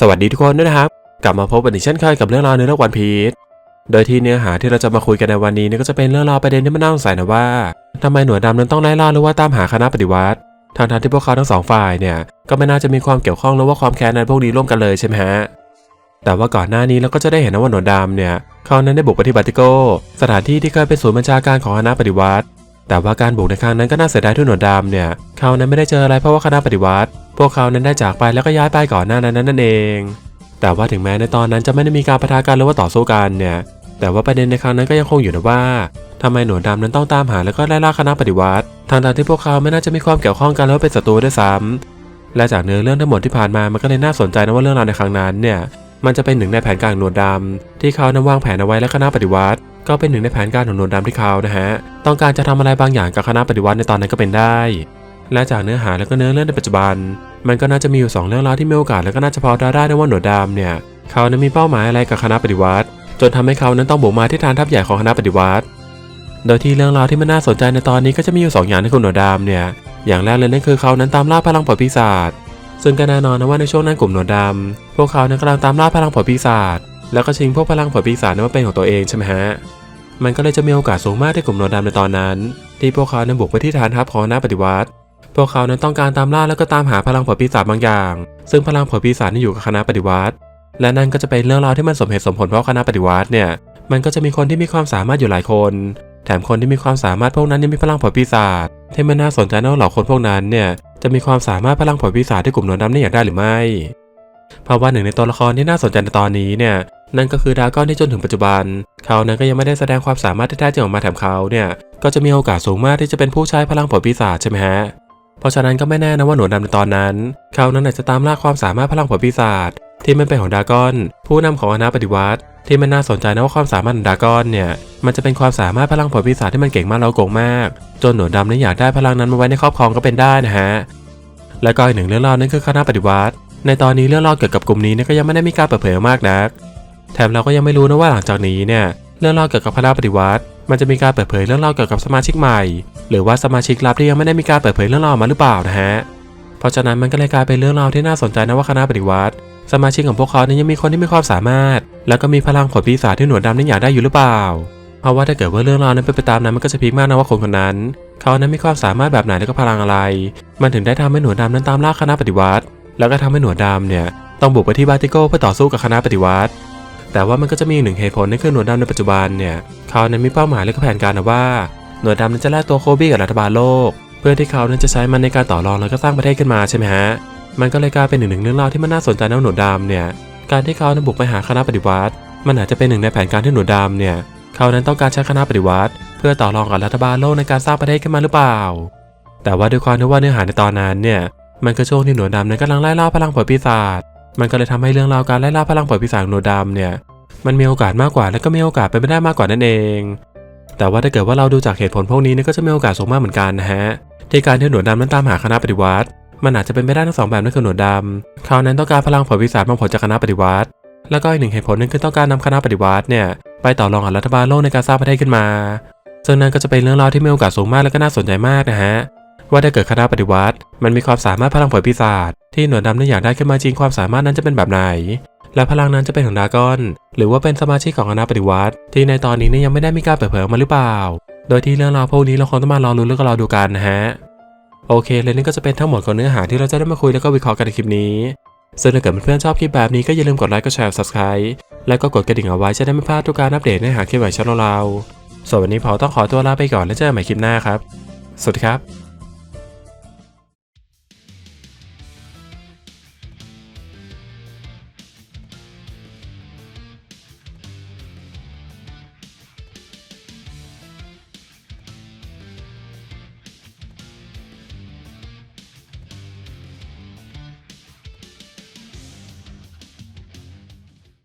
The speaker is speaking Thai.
สวัสดีทุกคนด้วยนะครับ กลับมาพบกันอีกเช่นเคยกับเรื่องราวในโลกวันพีชโดยที่เนื้อหาที่เราจะมาคุยกันในวันนี้เนี่ยก็จะเป็นเรื่องราวประเด็นที่มันน่าสงสัยนะว่าทำไมหน่วยดำนั้นต้องไล่ล่าหรือว่าตามหาคณะปฏิวัติทางทางที่พวกเขาทั้งสองฝ่ายเนี่ยก็ไม่น่าจะมีความเกี่ยวข้องหรือว่าความแค้นในพวกนี้ร่วมกันเลยใช่ไหมฮะแต่ว่าก่อนหน้านี้เราก็จะได้เห็นนะว่าหน่วยดำเนี่ยเขานั้นได้บุกไปที่บัติโก สถานที่ที่เคยเป็นศูนย์บัญชาการของคณะปฏิวัติ แต่ว่าการบุกในครั้งนั้นก็น่าเสียดายที่หนวดดำเนี่ยเขานั้นไม่ได้เจออะไรเพราะว่าคณะปฏิวัติ พวกเขานั้นได้จากไปแล้วก็ย้ายไปก่อนหน้านั้นนั่นเอง แต่ว่าถึงแม้ในตอนนั้นจะไม่ได้มีการปะทะกันหรือว่าต่อสู้กันเนี่ยแต่ว่าประเด็นในครั้งนั้นก็ยังคงอยู่นะว่าทำไมหนวดดำนั้นต้องตามหาแล้วก็ไล่ล่าคณะปฏิวัติทางทางๆที่พวกเขาไม่น่าจะมีความเกี่ยวข้องกันแล้วเป็นศัตรูด้วยซ้ำและจากเนื้อเรื่องทั้งหมดที่ผ่านมามันก็เลยน่าสนใจนะว่าเรื่องราวในครั้งนั้นเนี่ยมันจะเป็นหนึ่งในแผนการหนวดดำที่เขานั้นวางแผนเอาไว้และคณะปฏิวัติ ก็เป็นหนึ่งในแผนการของหนวดดำที่เขานะฮะต้องการจะทำอะไรบางอย่างกับคณะปฏิวัติในตอนนั้นก็เป็นได้ และจากเนื้อหาและก็เนื้อเรื่องในปัจจุบัน มันก็น่าจะมีอยู่สองเรื่องราวที่มีโอกาสและก็น่าจะพอเดาได้นะว่าหนวดดำเนี่ยเขานั้นมีเป้าหมายอะไรกับคณะปฏิวัติ จนทำให้เขานั้นต้องบุกมาที่ฐานทัพใหญ่ของคณะปฏิวัติ โดยที่เรื่องราวที่มันน่าสนใจในตอนนี้ก็จะมีอยู่สองอย่างที่คุณหนวดดำเนี่ยอย่างแรกเลยนั่นคือเขานั้นตามล่าพลังปอยปีศาจซึ่งก็แน่นอนนะว่าในช่วงนั้นกลุ่มหนวดดำพวกเขานั้นกำลังตามล่าพลังปอยปีศาจแล้วก็ชิงพวกพลังปล่อยปีศาจนั้นมาเป็นของตัวเองใช่ไหมฮะ มันก็เลยจะมีโอกาสสูงมากที่กลุ่มหนดดำในตอนนั้น ที่พวกเขานั้นบุกไปที่ฐานทัพของคณะปฏิวัติ พวกเขานั้นต้องการตามล่าแล้วก็ตามหาพลังผลปีศาจบางอย่าง ซึ่งพลังผลปีศาจนี่อยู่กับคณะปฏิวัติ และนั่นก็จะเป็นเรื่องราวที่มันสมเหตุสมผลเพราะคณะปฏิวัติเนี่ยมันก็จะมีคนที่มีความสามารถอยู่หลายคน แถมคนที่มีความสามารถพวกนั้นยังมีพลังผลปีศาจที่มันน่าสนใจนะว่าเหล่าคนพวกนั้นเนี่ยจะมีความสามารถพลังผลปีศาจที่กลุ่มหนดดำนี่อยากได้หรือไม่ เพราะว่าหนึ่งในตัวละครที่น่าสนใจในตอนนี้เนี่ย นั่นก็คือดาก้อนที่จนถึงปัจจุบัน เขานั้นก็ยังไม่ได้แสดงความสามารถที่แท้จริงออกมาแถมเขาเนี่ย ก็จะมีโอกาสสูงมากที่จะเป็นผู้ใช้พลังผลปีศาจใช่ไหมฮะ เพราะฉะนั้นก็ไม่แน่นะว่าหนวดดำในตอนนั้น เขานั้นอาจจะตามล่าความสามารถพลังผลปีศาจที่มันเป็นของดาก้อน ผู้นำของคณะปฏิวัติ ที่มันน่าสนใจนะว่าความสามารถของดาก้อนเนี่ย มันจะเป็นความสามารถพลังผลปีศาจที่มันเก่งมากแล้วโกงมาก จนหนวดดำนั้นอยากได้พลังนั้นมาไว้ในครอบครองก็เป็นได้นะฮะ และก็อีกหนึ่งเรื่องเล่านั่นคือคณะปฏิวัติ ในตอนนี้เรื่องเล่าเกี่ยวกับกลุ่มนี้นก็ยังไม่ได้มีการเปิดเผยมากนัก แถมเราก็ยังไม่รู้นะว่าหลังจากนี้เนี่ยเรื่องเล่าเกี่ยวกับคณะปฏิวัติ มันจะมีการเปิดเผยเรื่องเล่าเกี่ยวกับสมาชิกใหม่ หรือว่าสมาชิกลับที่ยังไม่ได้มีการเปิดเผยเรื่องราวมาหรือเปล่านะฮะเพราะฉะนั้นมันก็เลยกลายเป็นเรื่องราวที่น่าสนใจนะว่าคณะปฏิวัติ สมาชิกของพวกเขาเนี่ยยังมีคนที่มีความสามารถ แล้วก็มีพลังผลปีศาจที่หนวดดำนี่อยากได้อยู่หรือเปล่าเพราะว่าถ้าเกิดว่าเรื่องราวนั้นเป็นไปตามนั้นมันก็จะพีคมากนะว่าคนคนนั้น เขานั้นมีความสามารถแบบไหนแล้วก็พลังอะไร มันถึงได้ทำให้หนวดดำนั้นตามล่าคณะปฏิวัติ แล้วก็ทำให้หนวดดำเนี่ยต้องบุกไปที่บาติโกเพื่อต่อสู้กับคณะปฏิวัติ แต่ว่ามันก็จะมีอีกหนึ่งเหตุผลนั่นคือหนวดดำในปัจจุบันเนี่ยเขานั้นมีเป้าหมายและก็แผนการนะว่าหนวดดำนั้นจะแลกตัวโคบี้กับรัฐบาลโลก เพื่อที่เขานั้นจะใช้มันในการต่อรองแล้วก็สร้างประเทศขึ้นมาใช่ไหมฮะมันก็เลยกลายเป็นหนึ่งหนึ่งเรื่องเล่าที่มันน่าสนใจนะหนวดดำเนี่ยการที่เขานั้นบุกไปหาคณะปฏิวัติ มันอาจจะเป็นหนึ่งในแผนการที่หนวดดำเนี่ยเขานั้นต้องการใช้คณะปฏิวัติ เพื่อต่อรองกับรัฐบาลโลกในการสร้างประเทศขึ้นมาหรือเปล่า แต่ว่าด้วยความที่ว่าเนื้อหาในตอนนั้นเนี่ยมันก็ช่วงที่หนวดดำนั้นกำลังไล่ล่าพลังผลปีศาจ มันก็เลยทำให้เรื่องราวการไล่ล่าพลังผลปีศาจของหนดดำเนี่ยมันมีโอกาสมากกว่าและก็มีโอกาสเป็นไปได้มากกว่านั่นเอง แต่ว่าถ้าเกิดว่าเราดูจากเหตุผลพวกนี้เนี่ยก็จะมีโอกาสสูงมากเหมือนกันนะฮะที่การที่หนวดดำนั้นตามหาคณะปฏิวัติ มันอาจจะเป็นไปได้ทั้งสองแบบนั่นคือหนวดดำเขาวนั้นต้องการพลังผลวิสาจบาผลจากคณะปฏิวัติ แล้วก็อีกหนึ่งเหตุผลนึงคือต้องการนำคณะปฏิวัติเนี่ยไปต่อรองกับรัฐบาลโลกในการสร้างประเทศขึ้นมา ซึ่งนั่นก็จะเป็นเรื่องราวที่มีโอกาสสูงมากและก็น่าสนใจมากนะฮะ ว่าถ้าเกิดคณะปฏิวัติ มันมีความสามารถพลังผลปีศาจที่หน่วดดำนั้นอยากได้ขึ้นมาจริงความสามารถนั้นจะเป็นแบบไหน และพลังนั้นจะเป็นของดากอน หรือว่าเป็นสมาชิกของคณะปฏิวัติ ที่ในตอนนี้นี่ยังไม่ได้มีการเปิดเผยออกมาหรือเปล่า โดยที่เรื่องราวพวกนี้เราคงต้องมารอรุ้นแล้วก็รอดูกันนะฮะโอเคเลยนี่ก็จะเป็นทั้งหมดของเนื้อหาที่เราจะได้มาคุยแล้วก็วิเคราะห์กันในคลิปนี้ซึ่งถ้าเกิดเพื่อนๆชอบคลิปแบบนี้ก็อย่าลืมกดไลค์กดแชร์ subscribe และก็กดกระดิ่งเอาไว้จะได้ไม่พลาดทุกการอัปเดตเนื้อหาคลิปใหม่ช่องเราส่วนวันนี้พอต้องขอตัวลาไปก่อนแล้วเจอกันใหม่คลิปหน้าครับ สวัสดีครับ